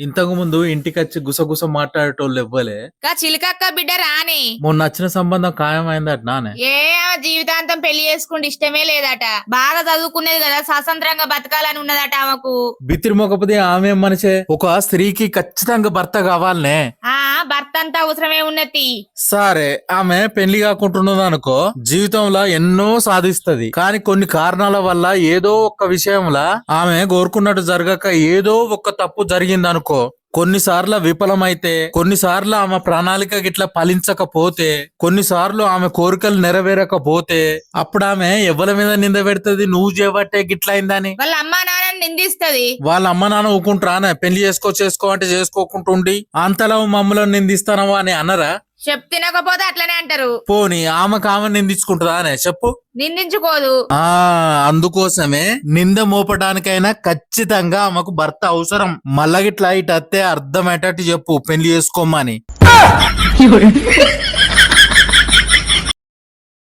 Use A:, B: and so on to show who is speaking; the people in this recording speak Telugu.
A: ఇంతకు ముందు ఇంటికొచ్చి గుసగుస మాట్లాడేటోళ్ళు ఇవ్వలే
B: గా చిలకక్క బిడ్డ రాని.
A: మొన్న నచ్చిన సంబంధం ఖాయమైందట నానే.
B: ఏ జీవితాంతం పెళ్ళి చేసుకుంటే ఇష్టమే లేదట. బాగా చదువుకునేది కదా స్వతంత్రంగా బతకాలని ఉన్నదట ఆమెకు.
A: బిత్తిరి మొకపోతే ఆమె మనిషే. ఒక స్త్రీకి ఖచ్చితంగా భర్త కావాలనే.
B: ఆ భర్త అంతా అవసరమే ఉన్నతి
A: సరే ఆమె పెళ్ళి కాకుంటున్నది అనుకో జీవితంలో ఎన్నో సాధిస్తది. కానీ కొన్ని కారణాల వల్ల ఏదో ఒక్క విషయంలో ఆమె కోరుకున్నట్టు జరగక ఏదో ఒక్క తప్పు జరిగిందనుకో కొన్నిసార్లు విఫలమైతే కొన్నిసార్లు ఆమె ప్రణాళిక గిట్లా ఫలించకపోతే కొన్నిసార్లు ఆమె కోరికలు నెరవేరకపోతే అప్పుడు ఆమె ఎవరి మీద నింద పెడుతుంది? నువ్వు చేపట్టే గిట్లా అయిందని
B: వాళ్ళ అమ్మా నిందిస్తది.
A: వాళ్ళ అమ్మ నాన్న ఊకుంటారా పెళ్ళి చేసుకో చేసుకో అంటే చేసుకోకుంటుండి అంతలో మమ్మల్ని నిందిస్తానవా అని అన్నరా?
B: చెప్ తినకపోతే అట్లనే అంటారు.
A: పోని ఆమె నిందించుకుంటుందా అనే చెప్పు.
B: నిందించుకోదు.
A: ఆ అందుకోసమే నింద మోపడానికైనా ఖచ్చితంగా ఆమెకు భర్త అవసరం. మళ్ళగిట్లా ఇటు అత్తే అర్థమయ్యేటట్టు చెప్పు పెళ్ళి చేసుకోమని